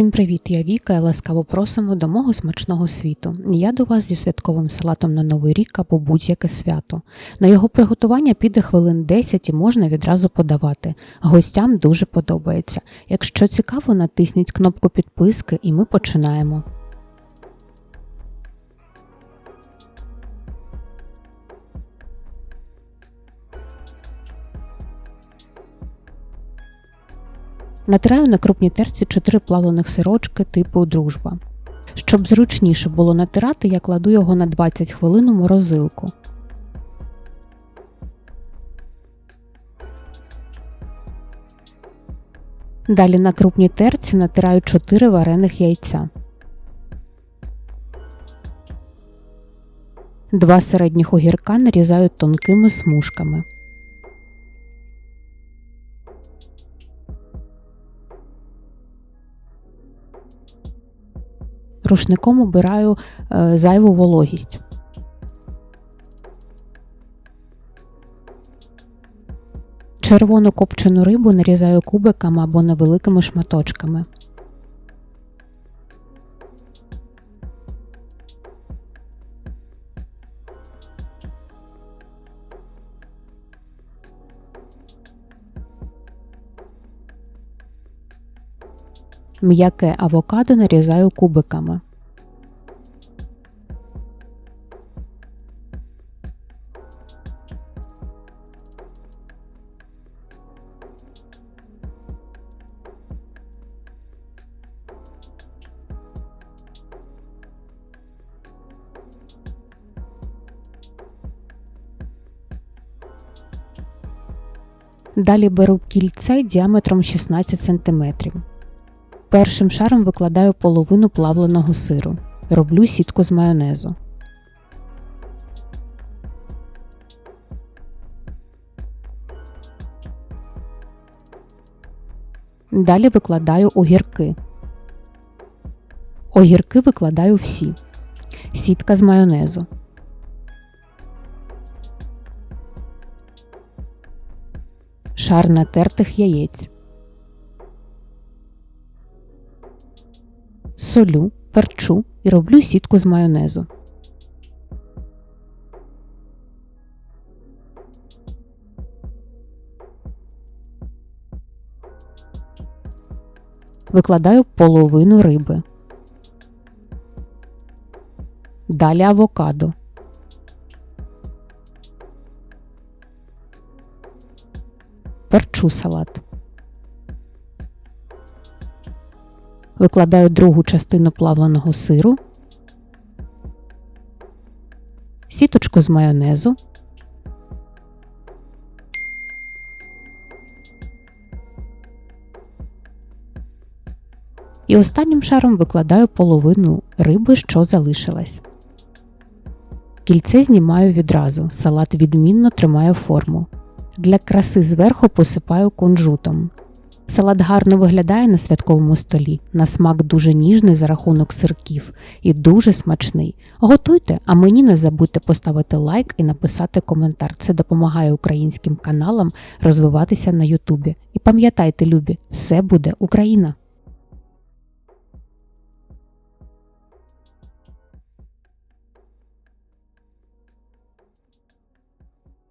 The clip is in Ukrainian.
Усім привіт, я Віка і ласкаво просимо до мого смачного світу. Я до вас зі святковим салатом на Новий рік або будь-яке свято. На його приготування піде хвилин 10 і можна відразу подавати. Гостям дуже подобається. Якщо цікаво, натисніть кнопку підписки і ми починаємо. Натираю на крупній терці 4 плавлених сирочки типу дружба. Щоб зручніше було натирати, я кладу його на 20 хвилин у морозилку. Далі на крупній терці натираю 4 варених яйця. Два середніх огірка нарізаю тонкими смужками. Рушником обираю е, зайву вологість. Червону копчену рибу нарізаю кубиками або невеликими шматочками. М'яке авокадо нарізаю кубиками. Далі беру кільце діаметром 16 см. Першим шаром викладаю половину плавленого сиру. Роблю сітку з майонезу. Далі викладаю огірки. Огірки викладаю всі. Сітка з майонезу. Шар натертих яєць. солю, перчу і роблю сітку з майонезу. Викладаю половину риби. Далі авокадо. Перчу салат. Викладаю другу частину плавленого сиру, сіточку з майонезу, і останнім шаром викладаю половину риби, що залишилась. Кільце знімаю відразу, салат відмінно тримає форму. Для краси зверху посипаю кунжутом. Салат гарно виглядає на святковому столі, на смак дуже ніжний за рахунок сирків і дуже смачний. Готуйте, а мені не забудьте поставити лайк і написати коментар. Це допомагає українським каналам розвиватися на Ютубі. І пам'ятайте, любі, все буде Україна!